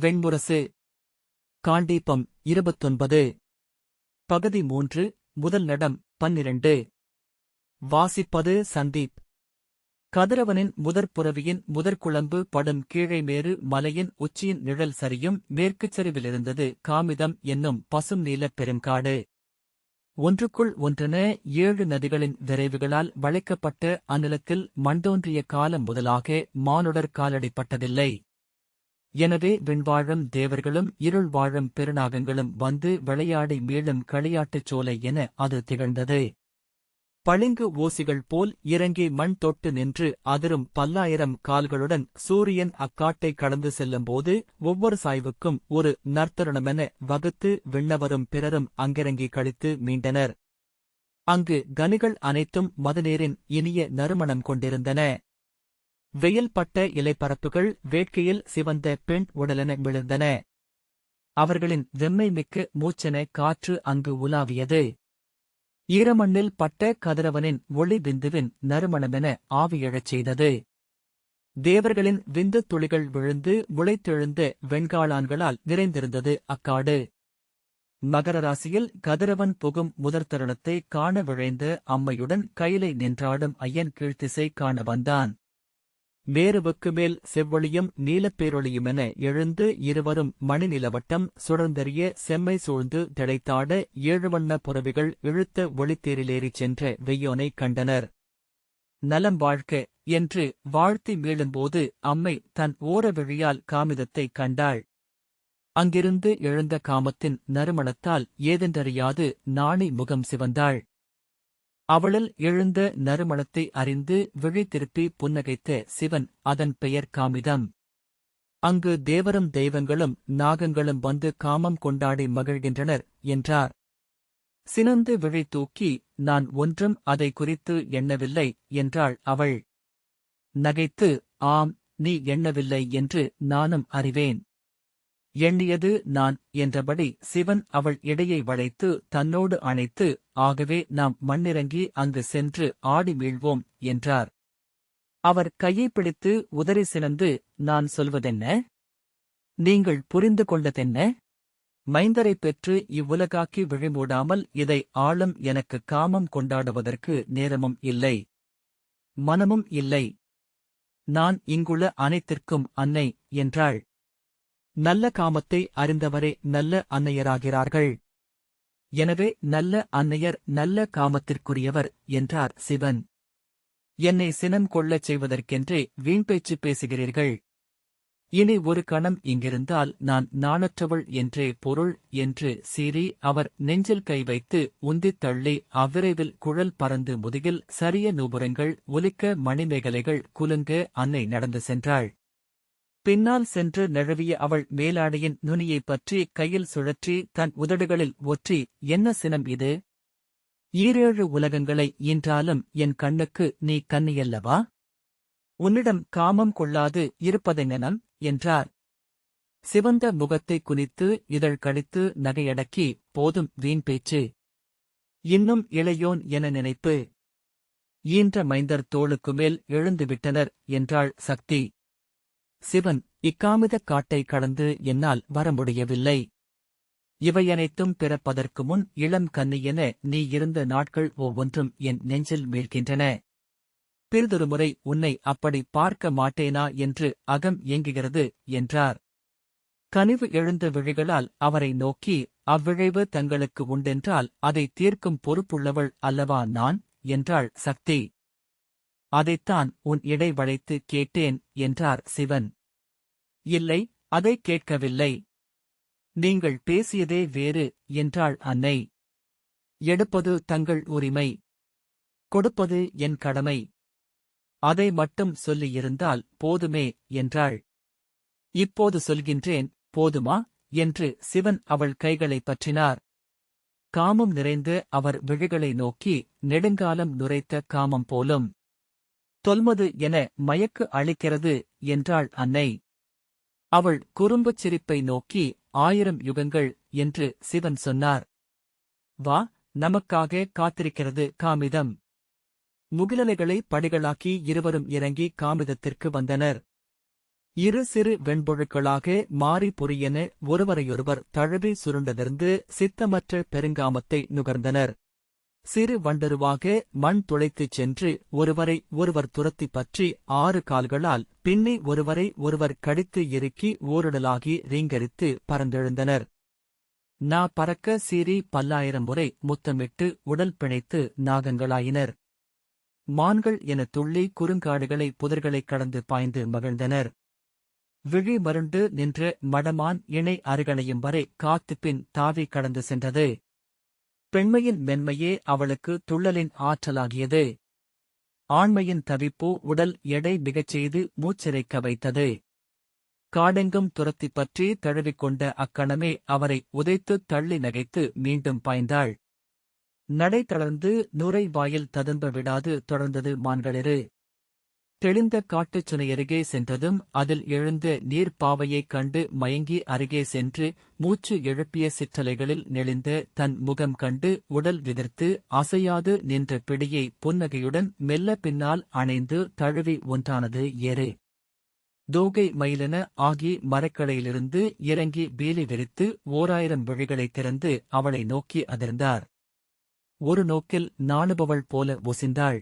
வெண்முரசு. காண்டீபம் இருபத்தொன்பது. பகுதி மூன்று முதல் நடம் பன்னிரண்டு. வாசிப்பது சந்தீப். கதிரவனின் முதற்புறவியின் முதற்குழம்பு படும் கீழைமேறு மலையின் உச்சியின் நிழல் சரியும் மேற்குச் சரிவிலிருந்தது காமிதம் என்னும் பசும் நீலப் பெருங்காடு. ஒன்றுக்குள் ஒன்றென ஏழு நதிகளின் விரைவுகளால் வளைக்கப்பட்ட அந்நிலத்தில் மண்டோன்றிய காலம் முதலாக மானுடர் காலடிப்பட்டதில்லை. எனவே விண்வாழும் தேவர்களும் இருள் வாழும் பெருநாகங்களும் வந்து விளையாடி மீளும் களியாட்டுச் சோலை என அது திகழ்ந்தது. பளிங்கு ஓசிகள் போல் இறங்கி மண் தொட்டு நின்று அதிரும் பல்லாயிரம் கால்களுடன் சூரியன் அக்காட்டை கடந்து செல்லும்போது ஒவ்வொரு சாய்வுக்கும் ஒரு நர்த்தருணமென வகுத்து விண்ணவரும் பிறரும் அங்கிறங்கி கழித்து மீண்டனர். அங்கு கனிகள் அனைத்தும் மதுநீரின் இனிய நறுமணம் கொண்டிருந்தன. வெயில் பட்ட இலைப்பரப்புகள் வேட்கையில் சிவந்த பெண் உடலென விழுந்தன. அவர்களின் வெம்மை மிக்க மூச்சென காற்று அங்கு உலாவியது. ஈரமண்ணில் பட்ட கதிரவனின் ஒளி விந்துவின் நறுமணமென ஆவியழச் செய்தது. தேவர்களின் விந்து துளிகள் விழுந்து முளைத்தெழுந்த வெண்காளான்களால் நிறைந்திருந்தது அக்காடு. மகர ராசியில் கதிரவன் புகும் முதற் தருணத்தை காண விழைந்த அம்மையுடன் கையிலை நின்றாடும் ஐயன் கீழ்த்திசை காண வந்தான். மேருவுக்கு மேல் செவ்வொளியும் நீலப்பேரொளியுமென எழுந்து இருவரும் மணிநிலவட்டம் சுடர்ந்தெறிய செம்மை சூழ்ந்து திளைத்தாட ஏழுவண்ண புறவிகள் இழுத்த ஒளித்தேரிலேறிச் சென்ற வெய்யோனைக் கண்டனர். நலம் வாழ்க என்று வாழ்த்தி மீளும்போது அம்மை தன் ஓரவிழியால் காமிதத்தைக் கண்டாள். அங்கிருந்து எழுந்த காமத்தின் நறுமணத்தால் ஏதென்றறியாது நாணி முகம் சிவந்தாள். அவளில் எழுந்த நறுமணத்தை அறிந்து விழி திருப்பி புன்னகைத்த சிவன் அதன் பெயர் காமிதம். அங்கு தேவரும் தெய்வங்களும் நாகங்களும் வந்து காமம் கொண்டாடி மகிழ்கின்றனர் என்றார். சினந்து விழி தூக்கி நான் ஒன்றும் அதை குறித்து எண்ணவில்லை என்றாள் அவள். நகைத்து ஆம் நீ எண்ணவில்லை என்று நானும் அறிவேன். எண்ணியது நான் என்றபடி சிவன் அவள் இடையை வளைத்து தன்னோடு அணைத்து ஆகவே நாம் மண்ணிறங்கி அங்கு சென்று ஆடி மீழ்வோம் என்றார். அவர் கையை பிடித்து உதறி சினந்து நான் சொல்வதென்ன? நீங்கள் புரிந்து கொண்டதென்ன? மைந்தரைப் பெற்று இவ்வுலகாக்கி விழிமூடாமல் இதை ஆளும் எனக்கு காமம் கொண்டாடுவதற்கு நேரமும் இல்லை. மனமும் இல்லை. நான் இங்குள்ள அனைத்திற்கும் அன்னை என்றாள். நல்ல காமத்தை அறிந்தவரே நல்ல அன்னையராகிறார்கள். எனவே நல்ல அன்னையர் நல்ல காமத்திற்குரியவர் என்றார் சிவன். என்னை சினம் கொள்ளச் செய்வதற்கென்றே வீண் பேச்சு பேசுகிறீர்கள். இனி ஒரு கணம் இங்கிருந்தால் நான் நாணற்றவள் என்றே பொருள் என்று சீறி அவர் நெஞ்சில் கை வைத்து உந்தித் தள்ளி அவ்விரைவில் குழல் பறந்து முதுகில் சரிய நூபுரங்கள் ஒலிக்க மணிமேகலைகள் குலுங்க அன்னை நடந்து சென்றாள். பின்னால் சென்று நழுவிய அவள் மேலாடையின் நுனியைப் பற்றி கையில் சுழற்றி தன் உதடுகளில் ஒற்றி என்ன சினம் இது? ஈரேழு உலகங்களை ஈன்றாலும் என் கண்ணுக்கு நீ கண்ணியல்லவா? உன்னிடம் காமம் கொள்ளாது இருப்பதெங்கனம் என்றார். சிவந்த முகத்தை குனித்து இதழ் கழித்து நகையடக்கி போதும் வீண் பேச்சு. இன்னும் இளையோன் என நினைப்பு. ஈன்ற மைந்தர் தோளுக்கு மேல் எழுந்துவிட்டனர் என்றாள் சக்தி. சிவன் இக்காமிதக் காட்டை கடந்து என்னால் வர முடியவில்லை. இவையனைத்தும் பிறப்பதற்கு முன் இளம் கன்னியென நீ இருந்த நாட்கள் ஒவ்வொன்றும் என் நெஞ்சில் மீழ்கின்றன பிறிதொரு முறை உன்னை அப்படி பார்க்க மாட்டேனா என்று அகம் இயங்குகிறது என்றார். கனிவு எழுந்த விழிகளால் அவரை நோக்கி அவ்விழைவு தங்களுக்கு உண்டென்றால் அதை தீர்க்கும் பொறுப்புள்ளவள் அல்லவா நான்? என்றாள் சக்தி. அதைத்தான் உன் இடை வளைத்து கேட்டேன் என்றார் சிவன். இல்லை அதை கேட்கவில்லை. நீங்கள் பேசியதே வேறு என்றாள் அன்னை. எடுப்பது தங்கள் உரிமை. கொடுப்பது என் கடமை. அதை மட்டும் சொல்லியிருந்தால் போதுமே என்றாள். இப்போது சொல்கின்றேன் போதுமா என்று சிவன் அவள் கைகளைப் பற்றினார். காமம் நிறைந்து அவர் விழிகளை நோக்கி நெடுங்காலம் நுரைத்த காமம் போலும். தொல்மது என மயக்கு அளிக்கிறது என்றாள் அன்னை. அவள் குறும்புச் சிரிப்பை நோக்கி ஆயிரம் யுகங்கள் என்று சிவன் சொன்னார். வா நமக்காக காத்திருக்கிறது காமிதம். முகிலலைகளை படிகளாக்கி இருவரும் இறங்கி காமிதத்திற்கு வந்தனர். இரு சிறு வெண்பொழுக்களாக மாறி பொரியென ஒருவரையொருவர் தழுவி சுருண்டதிருந்து சித்தமற்ற பெருங்காமத்தை நுகர்ந்தனர். சிறு வண்டருவாக மண் துளைத்துச் சென்று ஒருவரை ஒருவர் துரத்திப் பற்றி ஆறு கால்களால் பின்னி ஒருவரை ஒருவர் கடித்து இறுக்கி ஓரிடலாகி ரீங்கரித்து பறந்தெழுந்தனர். நா பறக்க சீறி பல்லாயிரம் முறை முத்தமிட்டு உடல் பிணைத்து நாகங்களாயினர். மான்கள் என துள்ளி குறுங்காடுகளை புதர்களைக் கடந்து பாய்ந்து மகிழ்ந்தனர். விழி மருண்டு நின்ற மடமான் இணை அருகணையும் வரை காத்துப் பின் தாவி கடந்து சென்றது. பெண்மையின் மென்மையே அவளுக்கு துள்ளலின் ஆற்றலாகியது. ஆண்மையின் தவிப்பு உடல் எடை மிகச் செய்து மூச்சிறைக்க வைத்தது. காடெங்கும் துரத்திப் பற்றி தழுவிக்கொண்ட அக்கணமே அவரை உதைத்துத் தள்ளி நகைத்து மீண்டும் பாய்ந்தாள். நடை தளர்ந்து நுரை வாயில் ததும்ப விடாது தொடர்ந்தது மான்களிரு தெளிந்த காட்டுச் சுனையருகே சென்றதும் அதில் எழுந்த நீர்ப்பாவையைக் கண்டு மயங்கி அருகே சென்று மூச்சு எழுப்பிய சிற்றலைகளில் நெளிந்த தன் முகம் கண்டு உடல் விதிர்த்து அசையாது நின்ற பிடியை புன்னகையுடன் மெல்ல பின்னால் அணைந்து தழுவி ஒன்றானது ஏறு. தோகை மயிலென ஆகி மரக்கடையிலிருந்து இறங்கி பீலி விரித்து ஓராயிரம் விழிகளைத் திறந்து அவளை நோக்கி அதிர்ந்தார். ஒரு நோக்கில் நாணுபவள் போல ஒசிந்தாள்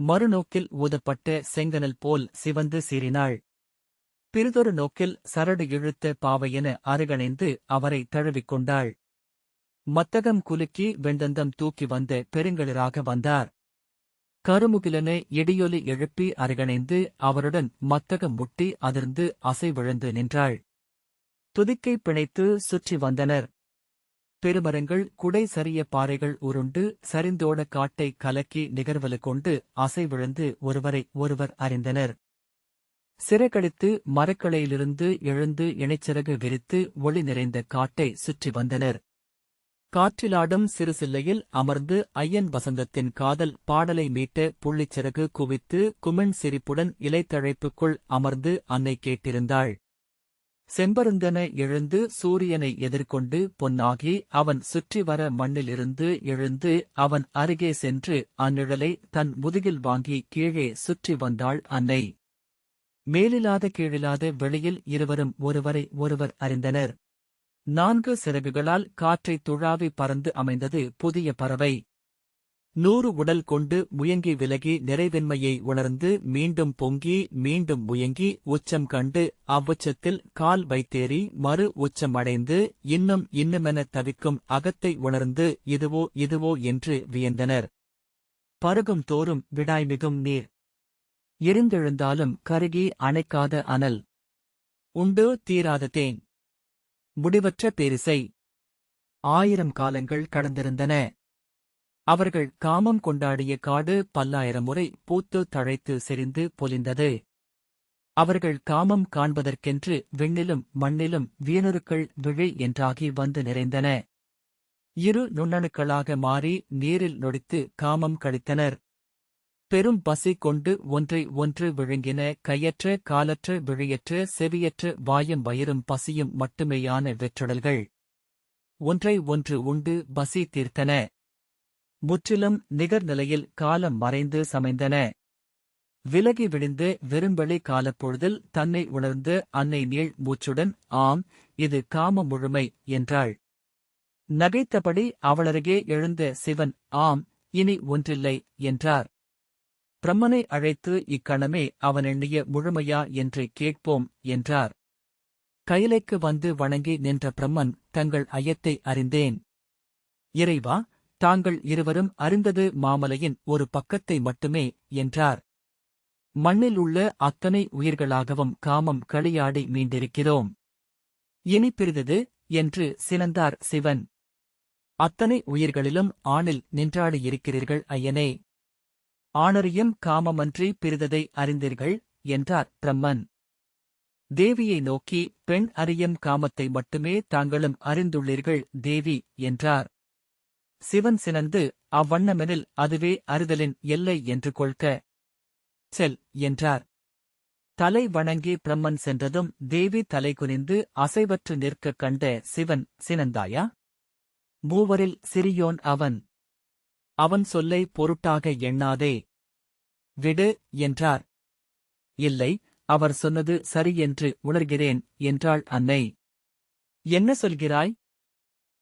மறுநோக்கில் ஊதப்பட்ட செங்கனல் போல் சிவந்து சீறினாள். பிறிதொரு நோக்கில் சரடு இழுத்த பாவையென அருகணைந்து அவரை தழுவிக்கொண்டாள் மத்தகம் குலுக்கி வெண்டந்தம் தூக்கி வந்த பெருங்களிராக வந்தார். கருமுகிலனை இடியொலி எழுப்பி அருகணைந்து அவருடன் மத்தகம் முட்டி அதிர்ந்து அசைவிழந்து நின்றாள். துதிக்கை பிணைத்து சுற்றி வந்தனர். பெருமரங்கள் குடை சரிய பாறைகள் உருண்டு சரிந்தோட காட்டை கலக்கி நிகர்வலு கொண்டு அசைவிழந்து ஒருவரை ஒருவர் அறிந்தனர். சிறகடித்து மரக்களையிலிருந்து எழுந்து இணைச்சிறகு விரித்து ஒளி நிறைந்த காட்டை சுற்றி வந்தனர். காற்றிலாடும் சிறு சில்லையில் அமர்ந்து ஐயன் வசந்தத்தின் காதல் பாடலை மீட்ட புள்ளிச்சிறகு குவித்து குமிண் சிரிப்புடன் இலைத்தழைப்புக்குள் அமர்ந்து அன்னை கேட்டிருந்தாள். செம்பருந்தன எழுந்து சூரியனை எதிர்கொண்டு பொன்னாகி அவன் சுற்றி வர மண்ணிலிருந்து எழுந்து அவன் அருகே சென்று அந்நிழலை தன் முதுகில் வாங்கி கீழே சுற்றி வந்தாள் அன்னை. மேலில்லாத கீழில்லாத வெளியில் இருவரும் ஒருவரை ஒருவர் அறிந்தனர். நான்கு சிறகுகளால் காற்றை துழாவி பறந்து அமைந்தது புதிய பறவை. நூறு உடல் கொண்டு முயங்கி விலகி நிறைவென்மையை உணர்ந்து மீண்டும் பொங்கி மீண்டும் முயங்கி உச்சம் கண்டு அவ்வுச்சத்தில் கால் வைத்தேறி மறு உச்சம் அடைந்து இன்னும் இன்னுமென தவிக்கும் அகத்தை உணர்ந்து இதுவோ இதுவோ என்று வியந்தனர். பருகும் தோறும் விடாய்மிகும் நீர். எரிந்தெழுந்தாலும் கருகி அணைக்காத அனல். உண்டு தீராத தேன். முடிவற்ற பேரிசை. ஆயிரம் காலங்கள் கடந்திருந்தன. அவர்கள் காமம் கொண்டாடிய காடு பல்லாயிரம் முறை பூத்து தழைத்து செறிந்து பொலிந்தது. அவர்கள் காமம் காண்பதற்கென்று விண்ணிலும் மண்ணிலும் வீணருக்கள் விழி என்றாகி வந்து நிறைந்தன. இரு நுண்ணணுக்களாக மாறி நீரில் நொடித்து காமம் கழித்தனர். பெரும் பசி கொண்டு ஒன்றை ஒன்று விழுங்கின கையற்ற காலற்ற விழியற்ற செவியற்ற வாயும் வயிறும் பசியும் மட்டுமேயான வெற்றடல்கள். ஒன்றை ஒன்று உண்டு பசி தீர்த்தன. முற்றிலும் நிகர்நிலையில் காலம் மறைந்து சமைந்தன. விலகி விழுந்து வெறும்பெளி காலப்பொழுதில் தன்னை உணர்ந்து அன்னை நீள் மூச்சுடன் ஆம் இது காம முழுமை என்றாள். நகைத்தபடி அவளருகே எழுந்த சிவன் ஆம் இனி ஒன்றில்லை என்றார். பிரம்மனை அழைத்து இக்கணமே அவன் எண்ணிய முழுமையா என்று கேட்போம் என்றார். கயிலைக்கு வந்து வணங்கி நின்ற பிரம்மன் தங்கள் ஐயத்தை அறிந்தேன். இறைவா தாங்கள் இருவரும் அறிந்தது மாமலையின் ஒரு பக்கத்தை மட்டுமே என்றார். மண்ணில் உள்ள அத்தனை உயிர்களாகவும் காமம் களியாடி மீண்டிருக்கிறோம். இனி பிரிதது என்று சினந்தார் சிவன். அத்தனை உயிர்களிலும் ஆணில் நின்றாடியிருக்கிறீர்கள் ஐயனே. ஆணறியும் காமமன்றி பிரிததை அறிந்தீர்கள் என்றார் பிரம்மன். தேவியை நோக்கி பெண் அறியும் காமத்தை மட்டுமே தாங்களும் அறிந்துள்ளீர்கள் தேவி என்றார். சிவன் சினந்து அவ்வண்ணமெனில் அதுவே அறிதலின் எல்லை என்று கொள்க. செல் என்றார். தலை வணங்கி பிரம்மன் சென்றதும் தேவி தலை குனிந்து அசைவற்று நிற்கக் கண்ட சிவன் சினந்தாயா? மூவரில் சிறியோன் அவன். அவன் சொல்லை பொருட்டாக எண்ணாதே. விடு என்றார். இல்லை அவர் சொன்னது சரி என்று உணர்கிறேன் என்றாள் அன்னை. என்ன சொல்கிறாய்?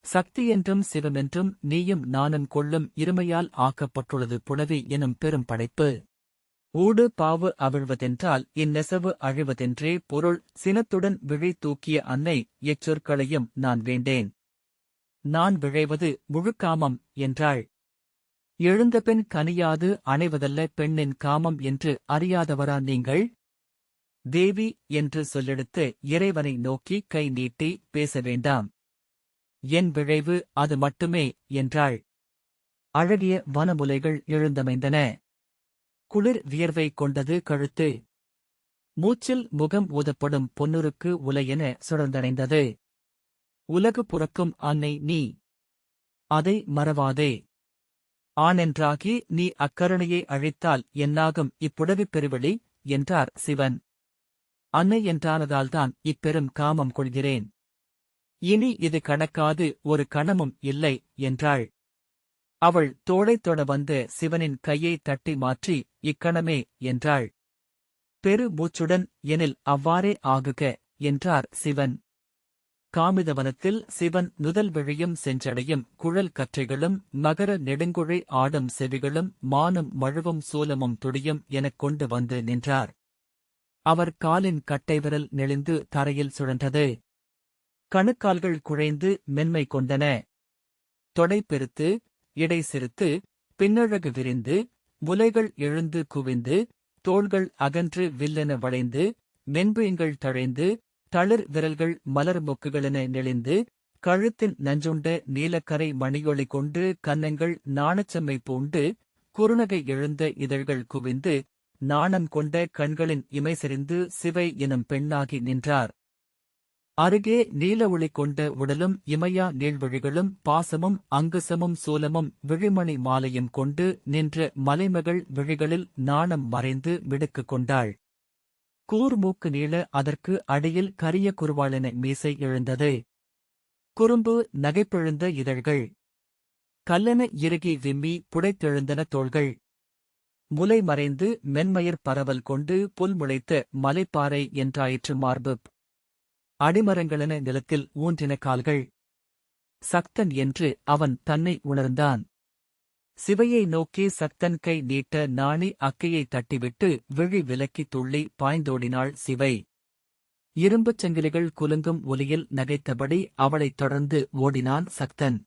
சக்தி என்றும் சிவமென்றும் நீயும் நானும் கொள்ளும் இருமையால் ஆக்கப்பட்டுள்ளது புலவி எனும் பெரும் படைப்பு. ஊடு பாவு அவிழ்வதென்றால் இந்நெசவு அழிவதென்றே பொருள் சினத்துடன் விழி தூக்கிய அன்னை எச்சொற்களையும் நான் வேண்டேன். நான் விழைவது முழுக்காமம் என்றாள். எழுந்தபின் கனியாது அணைவதல்ல பெண்ணின் காமம் என்று அறியாதவரா நீங்கள்? தேவி என்று சொல்லெடுத்து இறைவனை நோக்கி கை நீட்டி பேச வேண்டாம். என் விழைவு அது மட்டுமே என்றாள். அழகிய வனமுலைகள் எழுந்தமைந்தன. குளிர் வியர்வை கொண்டது கழுத்து. மூச்சில் முகம் ஊதப்படும் பொன்னுருக்கு உலையென சுழந்தடைந்தது உலகு புறக்கும் அன்னை நீ. அதை மறவாதே. ஆனென்றாகி நீ அக்கருணையை அழித்தால் என்னாகும் இப்புடவிப் பெருவெளி? என்றார் சிவன். அன்னை என்றானதால்தான் இப்பெரும் காமம் கொள்கிறேன். இனி இது கணக்காது ஒரு கணமும் இல்லை என்றாள். அவள் தோளைத் தொட வந்த சிவனின் கையை தட்டி மாற்றி இக்கணமே என்றாள். பெரு மூச்சுடன் எனில் அவ்வாறே ஆகுக என்றார் சிவன். காமிதவனத்தில் சிவன் நுதல் விழியும் செஞ்சடையும் குழல் கற்றைகளும் மகர நெடுங்குழை ஆடும் செவிகளும் மானும் மழுவும் சூலமும் துடியும் எனக் கொண்டு வந்து நின்றார். அவர் காலின் கட்டைவிரல் நெளிந்து தரையில் சுழன்றது. கணுக்கால்கள் குழைந்து மென்மை கொண்டன. தொடை பெருத்து இடை சிறுத்து பின்னழகு விரிந்து முலைகள் எழுந்து குவிந்து தோள்கள் அகன்று வில்லென வளைந்து மென்புயங்கள் தழைந்து தளிர் விரல்கள் மலர் மொக்குகளென நெளிந்து கழுத்தின் நஞ்சுண்ட நீலக்கரை மணியொளி கொண்டு கன்னங்கள் நாணச்சம்மை பூண்டு குறுநகை எழுந்த இதழ்கள் குவிந்து நாணம் கொண்ட கண்களின் இமை செறிந்து சிவை எனும் பெண்ணாகி நின்றார். அருகே நீல ஒளி கொண்ட உடலும் இமையா நீள்வழிகளும் பாசமும் அங்குசமும் சூலமும் விழிமணி மாலையும் கொண்டு நின்ற மலைமகள் விழிகளில் நாணம் மறைந்து விடுக்கு கொண்டாள். கூர்மூக்கு நீள அதற்கு அடியில் கரிய குருவாளென மீசை எழுந்தது. குறும்பு நகைப்பிழந்த இதழ்கள். கல்லென இறுகி விம்மி புடைத்தெழுந்தன தோள்கள். முலை மறைந்து மென்மயிர் பரவல் கொண்டு புல் முளைத்த மலைப்பாறை என்றாயிற்று மார்பு. அடிமரங்களென நிலத்தில் ஊன்றின கால்கள். சக்தன் என்று அவன் தன்னை உணர்ந்தான். சிவையை நோக்கி சக்தன் கை நீட்ட நாணி அக்கையை தட்டிவிட்டு விழி விலக்கி துள்ளி பாய்ந்தோடினாள் சிவை. இரும்புச் சங்கிலிகள் குலுங்கும் ஒலியில் நகைத்தபடி அவளைத் தொடர்ந்து ஓடினான் சக்தன்.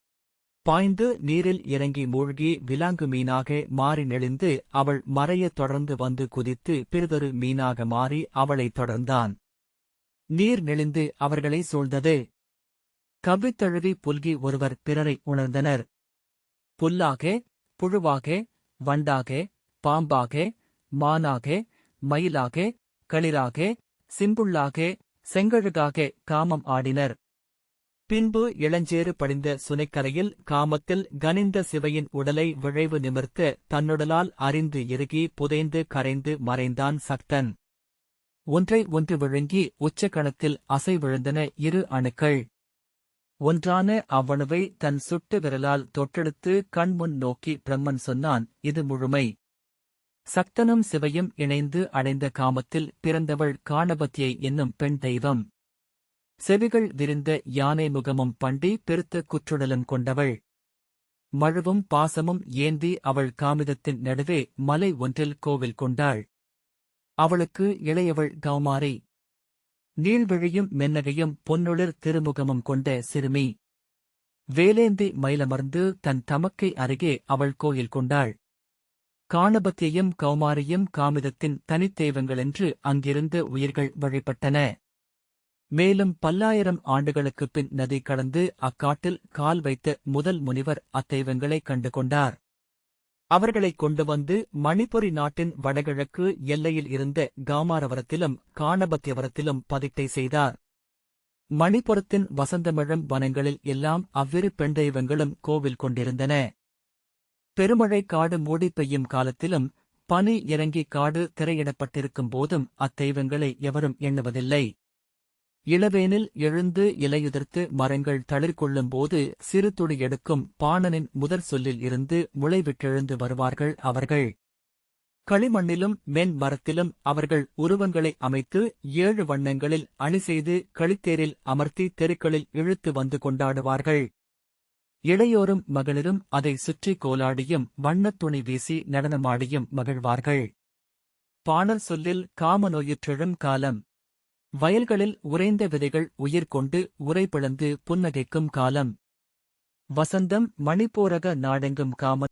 பாய்ந்து நீரில் இறங்கி மூழ்கி விலாங்கு மீனாக மாறி நெளிந்து அவள் மறையத் தொடர்ந்து வந்து குதித்து பிறிதொரு மீனாக மாறி அவளைத் தொடர்ந்தான். நீர் நெளிந்து அவர்களை சூழ்ந்தது. கவித்தழுவி புல்கி ஒருவர் பிறரை உணர்ந்தனர். புல்லாக புழுவாக வண்டாக பாம்பாக மானாக மயிலாக களிராக சிம்புள்ளாக செங்கழுகாக காமம் ஆடினர். பின்பு இளஞ்சேறு படிந்த சுனைக்கரையில் காமத்தில் கனிந்த சிவையின் உடலை விழைவு நிமிர்த்த தன்னுடலால் அறிந்து இறுகி புதைந்து கரைந்து மறைந்தான் சக்தன். ஒன்றை ஒன்று விழுங்கி உச்சக்கணத்தில் அசை விழுந்தன இரு அணுக்கள். ஒன்றான அவ்வணுவை தன் சுட்டு விரலால் தொட்டெடுத்து கண்முன் நோக்கி பிரம்மன் சொன்னான் இது முழுமை. சக்தனும் சிவையும் இணைந்து அடைந்த காமத்தில் பிறந்தவள் காணபத்தியை என்னும் பெண் தெய்வம். செவிகள் விரிந்த யானை முகமும் பண்டி பெருத்த குற்றுடலும் கொண்டவள். மழுவும் பாசமும் ஏந்தி அவள் காமிதத்தின் நடுவே மலை ஒன்றில் கோவில் கொண்டாள். அவளுக்கு இளையவள் கௌமாரி. நீள்விழியும் மென்னகையும் பொன்னொளிர் திருமுகமும் கொண்ட சிறுமி. வேலேந்தி மயிலமர்ந்து தன் தமக்கை அருகே அவள் கோயில் கொண்டாள். காணபத்தியையும் கௌமாரியும் காமிதத்தின் தனித்தெய்வங்களென்று அங்கிருந்த உயிர்கள் வழிபட்டன. மேலும் பல்லாயிரம் ஆண்டுகளுக்குப் பின் நதி கடந்து அக்காட்டில் கால் வைத்த முதல் முனிவர் அத்தெய்வங்களைக் கண்டு கொண்டார். அவர்களைக் கொண்டு வந்து மணிப்புரி நாட்டின் வடகிழக்கு எல்லையில் இருந்த காமாரவரத்திலும் காணபத்தியவரத்திலும் பதிட்டை செய்தார். மணிப்புரத்தின் வசந்தமிழம் வனங்களில் எல்லாம் அவ்விரு பெண் தெய்வங்களும் கோவில் கொண்டிருந்தன. பெருமழை காடு மூடி பெய்யும் காலத்திலும் பனி இறங்கி காடு திரையிடப்பட்டிருக்கும் போதும் அத்தெய்வங்களை எவரும் எண்ணுவதில்லை. இளவேனில் எழுந்து இலையுதிர்த்து மரங்கள் தளிர்கொள்ளும் போது சிறு துளி எடுக்கும் பாணனின் முதற் சொல்லில் இருந்து முளைவிட்டெழுந்து வருவார்கள் அவர்கள். களிமண்ணிலும் மென் மரத்திலும் அவர்கள் உருவங்களை அமைத்து ஏழு வண்ணங்களில் அணி செய்து களித்தேரில் அமர்த்தி தெருக்களில் இழுத்து வந்து கொண்டாடுவார்கள். இளையோரும் மகளிரும் அதை சுற்றி கோலாடியும் வண்ணத் துணி வீசி நடனமாடியும் மகிழ்வார்கள். பாணர் சொல்லில் காமநோயிற்றெழும் காலம் வயல்களில் உறைந்த விதைகள் உயிர் கொண்டு உரை பிளந்து புன்னகைக்கும் காலம். வசந்தம் மணிப்போரக நாடெங்கும் காம